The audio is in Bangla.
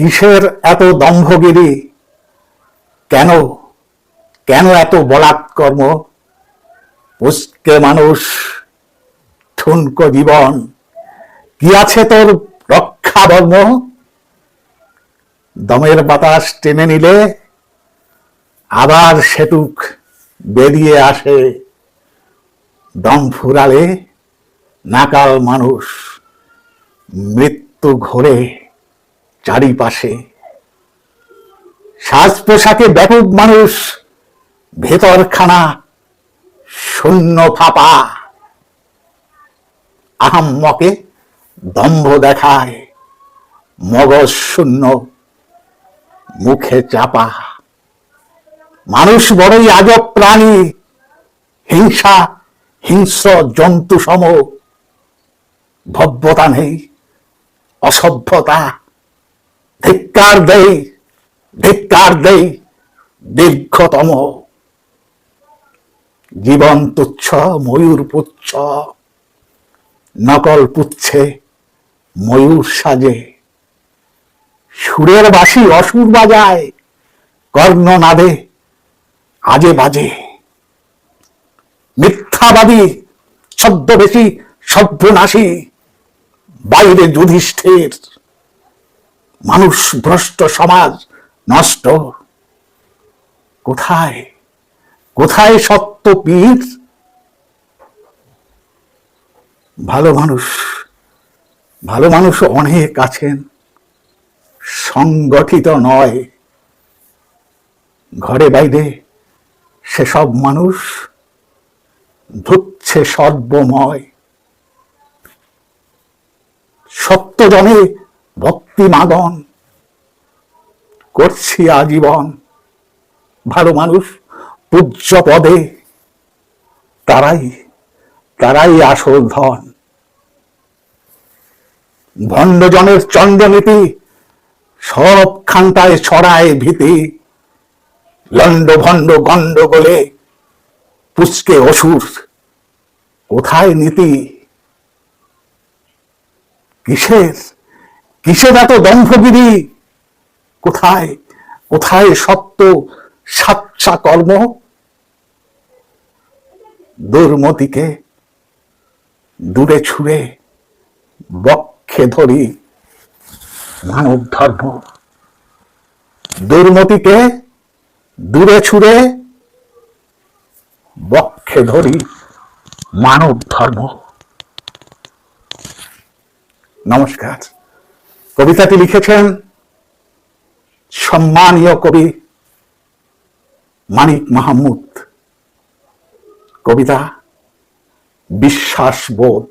কিসের এত দম্ভগিরি? কেন? কেন এত বলাৎকর্ম? পুষ্কে মানুষ ঠুনকো জীবন। কি আছে তোর রক্ষা বর্ম দমের বাতাস টেনে নিলে আবার সেটুক বেরিয়ে আসে দম ফুরালে নাকাল মানুষ মৃত্যু ঘোরে। চারিপাশে। সাজ পোশাকে ব্যাপক মানুষ, ভেতরখানা শূন্য ফাপা। আহাম্মকে দম্ভ দেখায়, মগজ শূন্য, মুখে চাপা। মানুষ বড়ই আজব প্রাণী, হিংসা, হিংস্র জন্তু সম ভব্যতা নেই, অসভ্যতা। ধিক্কার দেই ধিক্কার দেই দীর্ঘতম জীবন তুচ্ছ ময়ূর পুচ্ছ, নকল পুচ্ছে ময়ূর সাজে। সুরের বাসি অসুর বাজায়, কর্ণ নাদে, আজে বাজে। মিথ্যাবাদী, ছদ্মবেশী, সভ্যনাশী, বাইরে যুধিষ্ঠির। মানুষ, ভ্রষ্ট সমাজ নষ্ট। কোথায়? কোথায় সত্য পীর? ভালো মানুষ ভালো মানুষ অনেক আছেন। সংগঠিত নয়। ঘরে বাইরে সেসব মানুষ ধুচ্ছে সর্বময়। সত্যজনে ভক্তি মাগন করছি আজীবন। ভালো মানুষ পূজ্য পদে, তারাই তারাই আসল ধন। ভণ্ডজনের চন্দ্রনীতি সব খান্তায় ছড়ায় ভীতি। লন্ড ভণ্ড গন্ডগোলে পুষ্কে অসুর, কোথায় নীতি? কিসের? কিসের এত দম্ভগিরি কোথায়? কোথায় সত্য সাচ্চা কর্ম? দুর্মতিকে দূরে ছুঁড়ে বক্ষে ধরি মানব ধর্ম। দুর্মতিকে দূরে ছুঁড়ে বক্ষে ধরি মানব ধর্ম। নমস্কার। কবিতাটি লিখেছেন সম্মানীয় কবি মানিক মাহমুদ। কবিতা বিশ্বাস বোধ